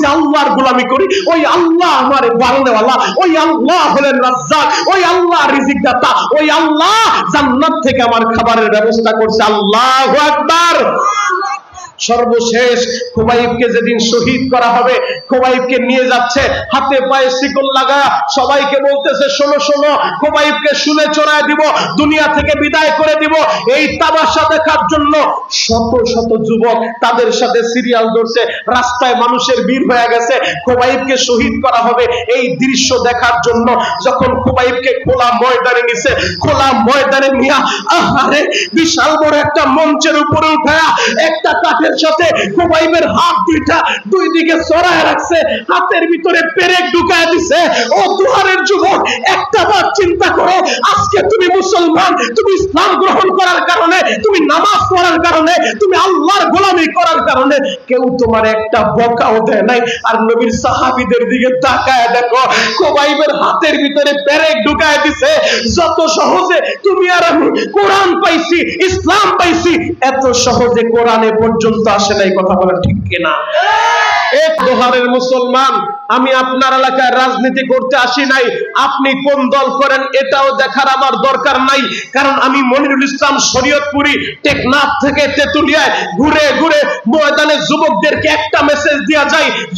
যে আল্লাহর গোলামি করি, ওই আল্লাহ আমার বাড়ানেওয়ালা ওই আল্লাহ হলেন রাজ্জাক, ওই আল্লাহ রিজিক দাতা ওই আল্লাহ জান্নাত থেকে আমার খাবারের ব্যবস্থা করছে। আল্লাহ আকবার। সর্বশেষ খুবাইবকে যেদিন শহীদ করা হবে, খুবাইবকে নিয়ে যাচ্ছে, হাতে পায়ে শিকল লাগা, সবাইকে বলতেছে, শোনো শোনো, খুবাইবকে শুনে চড়ায় দিব, দুনিয়া থেকে বিদায় করে দিব। এই তামাশা দেখার জন্য শত শত যুবক তাদের সাথে সিরিয়াল ধরছে, রাস্তায় মানুষের ভিড় হয়ে গেছে, খুবাইবকে শহীদ করা হবে এই দৃশ্য দেখার জন্য। যখন খুবাইবকে খোলা ময়দানে নিছে, খোলা ময়দানে নিয়া, আহারে, বিশাল বড় একটা মঞ্চের উপরে উঠায়া, একটা কাঠের সাথে খুবাইবের হাত দুইটা দুই দিকে সরায় রাখছে, হাতের ভিতরে পেরেক ঢুকায় দিছে। ও দুহারের যুবক, একটা বার চিন্তা করো, আজকে তুমি মুসলমান, তুমি ইসলাম গ্রহণ করার কারণে, তুমি নামাজ পড়ার কারণে, তুমি আল্লাহর গোলামি করার কারণে, কেউ তোমার একটা বকাও দেয় নাই। আর নবীর সাহাবীদের দিকে তাকায় দেখো, কোবাইবের হাতের ভিতরে পেরেক ঢুকায় দিছে। যত সহজে তুমি আর আমি কোরআন পাইছি, ইসলাম পাইছি এত সহজে কোরআনে পর্যন্ত আসে না এই কথা বলা ঠিক কিনা? এক দোহারের মুসলমান, আমি আপনার এলাকায় রাজনীতি করতে আসি নাই। আপনি কোন দল করেন এটাও দেখার আমার দরকার নাই। কারণ আমি মনিরুল ইসলাম শরীয়তপুরি, টেকনাফ থেকে তেতুলিয়ায় ঘুরে ঘুরে ময়দানে যুবকদেরকে একটা মেসেজ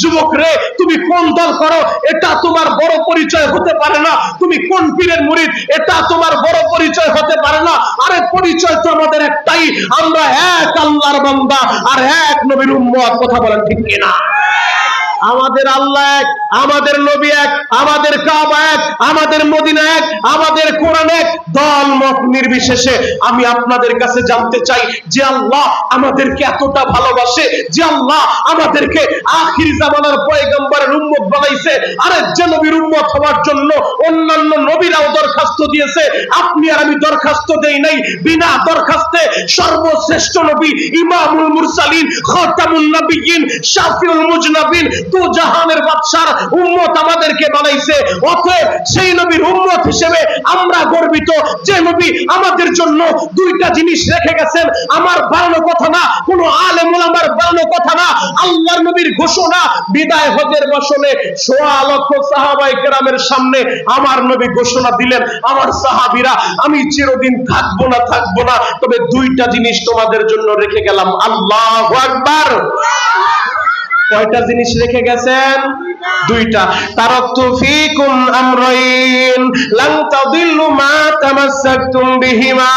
যুবক রে, তুমি কোন দল করো? এটা তোমার বড় পরিচয় হতে পারে না। তুমি কোন পীরের মুরিদ? এটা তোমার বড় পরিচয় হতে পারে না। আরে পরিচয় তো আমাদের একটাই, আমরা এক আল্লাহর বান্দা আর এক নবীর উম্মত। কথা বলেন ঠিক কিনা? Yeah! আমাদের আল্লাহ এক, আমাদের নবী এক, আমাদের কাবা এক, আমাদের মদিনা এক, আমাদের কোরআন এক। দল মত নির্বিশেষে আমি আপনাদের কাছে জানতে চাই যে আল্লাহ আমাদেরকে এতটা ভালোবাসে, যে আল্লাহ আমাদেরকে আখির জামানার পয়গম্বরের উম্মত বানাইছে। আরে যে নবীর উম্মত হওয়ার জন্য অন্যান্য নবীরাও দরখাস্ত দিয়েছে। আপনি আর আমি দরখাস্ত দেই নাই। বিনা দরখাস্তে সর্বশ্রেষ্ঠ নবী ইমামুল মুরসালিন, খাতামুন নবিয়্যিন শাফিউল মুজনাবিন তো জাহানের বাদশার উম্মত আমাদেরকে বানাইছে। অতএব সেই নবীর উম্মত হিসেবে আমরা গর্বিত যে নবী আমাদের জন্য দুইটা জিনিস রেখে গেছেন। আমার বানানো কথা না, কোনো আলেম ওলামার বানানো কথা না। আল্লাহর নবীর ঘোষণা বিদায় হজের বসনে সোয়া লক্ষ সাহাবাই কেরামের সামনে আমার নবী ঘোষণা দিলেন, আমার সাহাবীরা, আমি চিরদিন থাকব না থাকব না, তবে দুইটা জিনিস তোমাদের জন্য রেখে গেলাম। আল্লাহ আকবার। কয়টা জিনিস রেখে গেছেন? দুইটা। তারাকতু ফীকুম আমরাইন লান তাদিল্লু মা তামাসসাকতুম বিহিমা,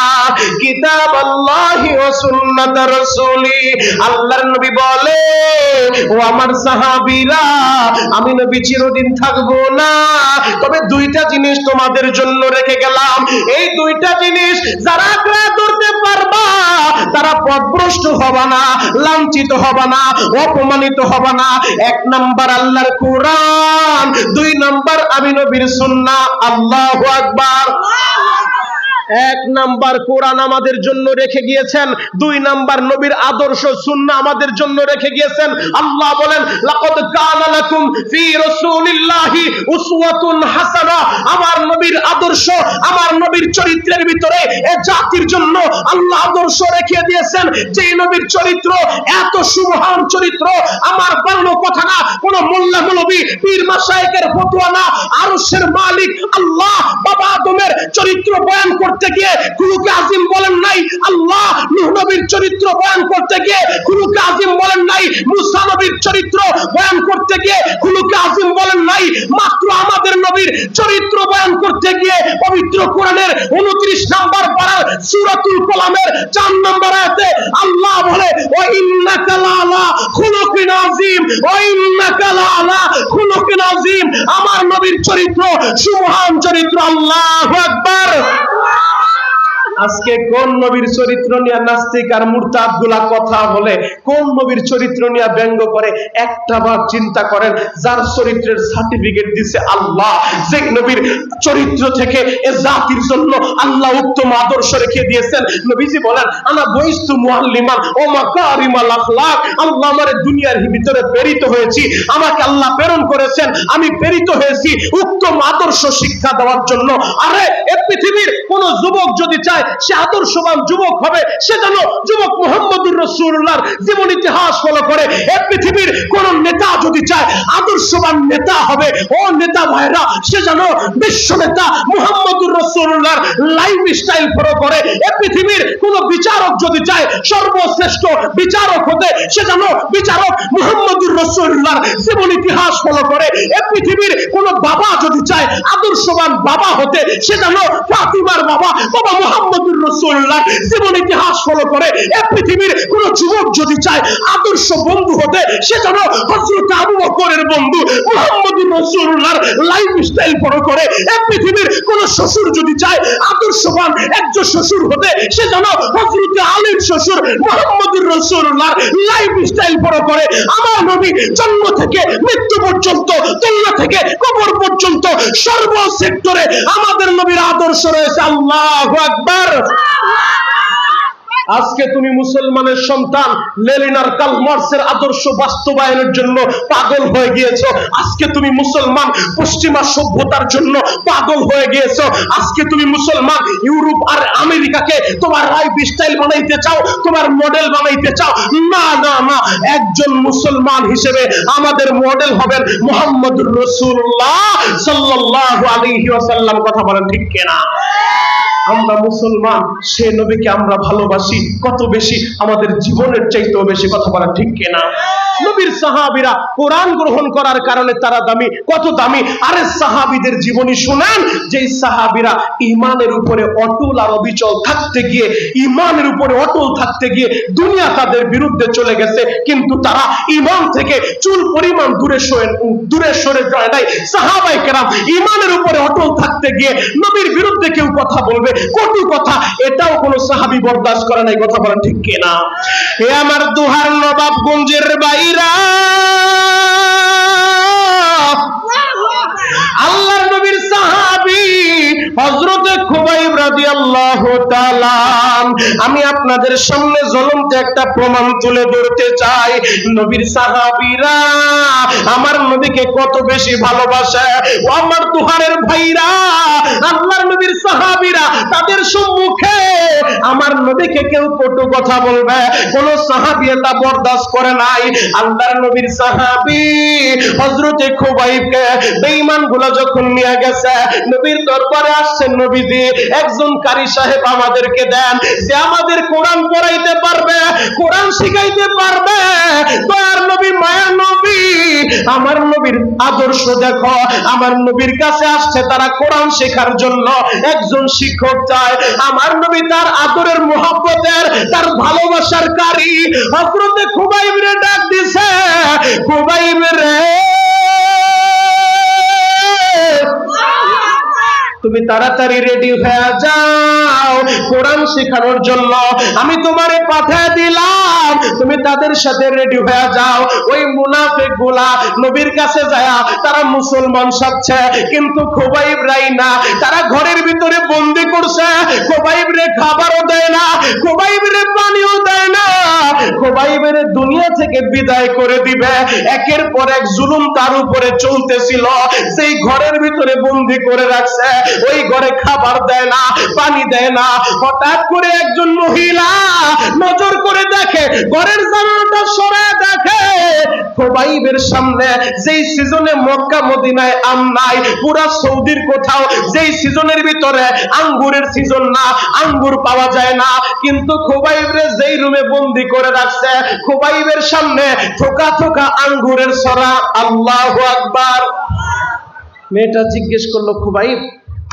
কিতাবাল্লাহি ওয়া সুন্নাত রাসূলি। আল্লাহর নবী বলে, ও আমার সাহাবীরা, আমি নবী চিরদিন থাকব না। তবে দুইটা জিনিস তোমাদের জন্য রেখে গেলাম। এই দুইটা জিনিস যারা ধরতে তারা পথভ্রষ্ট হবে না, লাঞ্ছিত হবে না, অপমানিত হবে না। এক নাম্বার আল্লাহর কোরআন, দুই নাম্বার আমি নবীর সুন্নাহ। আল্লাহু আকবার। এক নাম্বার কোরআন আমাদের জন্য রেখে গিয়েছেন, দুই নাম্বার নবীর আদর্শ সুন্নাহ আমাদের জন্য রেখে গিয়েছেন। আল্লাহ বলেন, লাকাদ কানা লাকুম ফি রাসূলিল্লাহি উসওয়াতুন হাসানা। আমার নবীর আদর্শ, আমার নবীর চরিত্রের ভিতরে এ জাতির জন্য আল্লাহ আদর্শ রেখে দিয়েছেন। যে নবীর চরিত্র এত সুমহান চরিত্র, আমার বানানো কথা না, কোন মোল্লা মৌলবী, পীর মাশায়েকের ফতোয়া না, আরশের মালিক আল্লাহ, বাবা আদমের চরিত্র বয়ান করতে গিয়ে কুলুকে আজিম বলেন নাই, আল্লাহ নূহ নবীর চরিত্র বয়ান করতে গিয়ে কুলুকে আজিম বলেন নাই, মুসা নবীর চরিত্র বয়ান করতে গিয়ে কুলুকে আজিম বলেন নাই, মাত্র আমাদের নবীর চরিত্র বয়ান করতে গিয়ে পবিত্র কোরআনের 29 নাম্বার পারার সূরাতুল কলামের 4 নম্বর আয়াতে আল্লাহ বলে, ও ইন্নাকা লালা খুলুকিন আযীম, ও ইন্নাকা লালা খুলুকিন আযীম। আমার নবীর চরিত্র সুমহান চরিত্র আল্লাহু। আকবার আজকে কোন নবীর চরিত্র নিয়ে নাস্তিক আর মুরতাদগুলা কথা বলে, কোন নবীর চরিত্র নিয়ে ব্যঙ্গ করে, একটা বার চিন্তা করেন, যার চরিত্রের সার্টিফিকেট দিছে আল্লাহ, যে নবীর চরিত্র থেকে এ জাতির জন্য আল্লাহ উত্তম আদর্শ রেখে দিয়েছেন। নবীজি বলেন, আনা বইস্তু মুআল্লিমান, ও মাকারিমাল আখলাক, আল্লাহ আমারে দুনিয়ার ভিতরে প্রেরিত হয়েছি, আমাকে আল্লাহ প্রেরণ করেছেন, আমি প্রেরিত হয়েছি উত্তম আদর্শ শিক্ষা দেওয়ার জন্য। আরে, এ পৃথিবীর কোন যুবক যদি চায় সে আদর্শবান যুবক হবে সে যেন যুবক মোহাম্মদুর রসুল্লাহর জীবন ইতিহাস ফলো করে। এ পৃথিবীর কোন নেতা যদি চায়, আদর্শবান নেতা হবে। ও নেতা ভাইরা, সে যেন বিশ্ব নেতা মুহাম্মদুর রসুল্লাহর লাইফ স্টাইল ফলো করে। এ পৃথিবীর কোন বিচারক যদি চায়, সর্বশ্রেষ্ঠ বিচারক হতে, সে যেন বিচারক মুহাম্মদুর রসুল্লাহর জীবন ইতিহাস ফলো করে। এ পৃথিবীর কোন বাবা যদি চায়, আদর্শবান বাবা হতে, সে যেন ফাতিমার বাবা বাবা মুহাম্মদুর রসুল্লাহ জীবন ইতিহাস ফলো করে। এ পৃথিবীর কোন যুবক যদি চায়, আদর্শ বন্ধু হতে, সে যেন হযরত আবু বকরের বন্ধু মুহাম্মদুর রাসূলুল্লাহর লাইফ স্টাইল ফলো করে। এ পৃথিবীর কোন শ্বশুর যদি চায় আদর্শবান একজন শ্বশুর হতে, সে যেন হযরত আলীর শ্বশুর মুহাম্মদুর রাসূলুল্লাহর লাইফ স্টাইল ফলো করে। আমার নবী জন্ম থেকে মৃত্যু পর্যন্ত তুল্য থেকে কবর পর্যন্ত সর্ব সেক্টরে আমাদের নবীর আদর্শ রয়েছে। আল্লাহু আকবার। আজকে তুমি মুসলমানের সন্তান, লেলিনার কালমার্সের আদর্শ বাস্তবায়নের জন্য পাগল হয়ে গিয়েছো। আজকে তুমি মুসলমান, পশ্চিমা সভ্যতার জন্য পাগল হয়ে গিয়েছো। আজকে তুমি মুসলমান, ইউরোপ আর আমেরিকাকে তোমার লাইফ স্টাইল বানাইতে চাও, তোমার মডেল বানাইতে চাও। না না না, একজন মুসলমান হিসেবে আমাদের মডেল হবেন মোহাম্মদ রসুল্লাহ সাল্লাল্লাহু আলাইহি ওয়াসাল্লাম। কথা বলেন ঠিক কিনা? আমরা মুসলমান, সে নবীকে আমরা ভালোবাসি। কত বেশি আমাদের জীবনের চাইতেও বেশি কথা বলা ঠিক কিনা? নবীর সাহাবীরা কোরআন গ্রহণ করার কারণে তারা দামি, কত দামি। আরে সাহাবীদের জীবনী শুনেন যে সাহাবীরা ইমানের উপরে অটল আর অবিচল থাকতে গিয়ে ইমানের উপরে অটল থাকতে গিয়ে দুনিয়া তাদের বিরুদ্ধে চলে গেছে, কিন্তু তারা ইমান থেকে চুল পরিমাণ দূরে সরে দূরে সরে যায় নাই। সাহাবাই কেরাম ইমানের উপরে অটল থাকতে গিয়ে নবীর বিরুদ্ধে কেউ কথা বলবে, কটু কথা, এটাও কোনো সাহাবি বরদাস্ত করে নাই, কথা বলেন ঠিক কিনা? হে আমার দুহার নবাবগঞ্জের বাইরা আল্লাহর নবীর সাহাবী হযরতে খুবাইব রাদিয়াল্লাহু তাআলা। আমি আপনাদের সামনে জ্বলন্ত একটা প্রমাণ তুলে ধরতে চাই। নবীর সাহাবীরা আমার নবীকে কত বেশি ভালোবাসে। ও আমার তুহারের ভাইরা, আল্লাহর নবীর সাহাবীরা তাদের সম্মুখে আমার নবীকে কেউ কটু কথা বলবে, কোন সাহাবী এটা বরদাস্ত করে নাই। আল্লাহর নবীর সাহাবী হযরতে খুবাইবকে বেঈমানগুলো যখন নিয়ে গেছে, নবীর দরবারে আসছেন নবীজি, একজন কারি সাহেব আমাদেরকে দেন, যে আমাদের কোরআন পড়াইতে পারবে, কোরআন শিখাইতে পারবে। দয়ার নবী, মায়া নবী, আমার নবীর আদর্শ দেখো, আমার নবীর কাছে আসছে তারা কোরআন শেখার জন্য, একজন শিক্ষক চায়, আমার নবী তার আদরের মোহাম্মতের তার ভালোবাসার কারি। হজরতে খুবাইব রে ডাক দিছে খুবাইব রে তুমি তাড়াতাড়ি রেডি হয়ে যাও, কোরআন শেখানোর জন্য। আমি তোমারে পাঠিয়ে দিলাম তুমি তাদের সাথে রেডি হয়ে যাও। ওই মুনাফিকগুলা নবীর কাছে যায়, তারা মুসলমান সাজছে, কিন্তু খোবাইব রাই না। তারা ঘরের ভিতরে বন্দি করছে খোবাইব রে খাবারও দেয় না খোবাইব রে পানিও দেয় না। খোবাইবের দুনিয়া থেকে বিদায় করে দিবে। একের পর এক জুলুম তার উপরে চলতেছিল। সেই ঘরের ভিতরে বন্দি করে রাখছে, ওই ঘরে খাবার দেয় না, পানি দেয় না। হঠাৎ করে একজন মহিলা নজর করে দেখে ঘরের জানালাটা সরায় দেখে। খোবাইবের সামনে যেই সিজনে মক্কা মদিনায় আম নাই, পুরা সৌদির কোথাও যেই সিজনের ভিতরে আঙ্গুরের সিজন না, আঙ্গুর পাওয়া যায় না। কিন্তু খোবাইবরে যেই রুমে বন্দি করে রাখছে, খোবাইবের সামনে থোকা থোকা আঙ্গুরের সরা। আল্লাহু আকবার। মেয়েটা জিজ্ঞেস করল, খুবাইব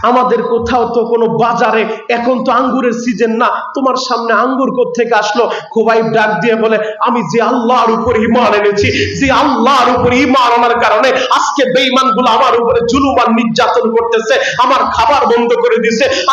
আমাদের কোথাও তো কোনো বাজারে এখন তো আঙ্গুরের সিজন না। তোমার সামনে আঙ্গুর থেকে আসলো? খুবাইব ডাক দিয়ে বলে, আমি যে আল্লাহর উপর ইমান এনেছি, যে আল্লাহর উপর ইমান আনার কারণে আজকে বেঈমানগুলো আমার উপরে জুলুমান নির্যাতন করতেছে, আমার খাবার বন্ধ করে দিছে।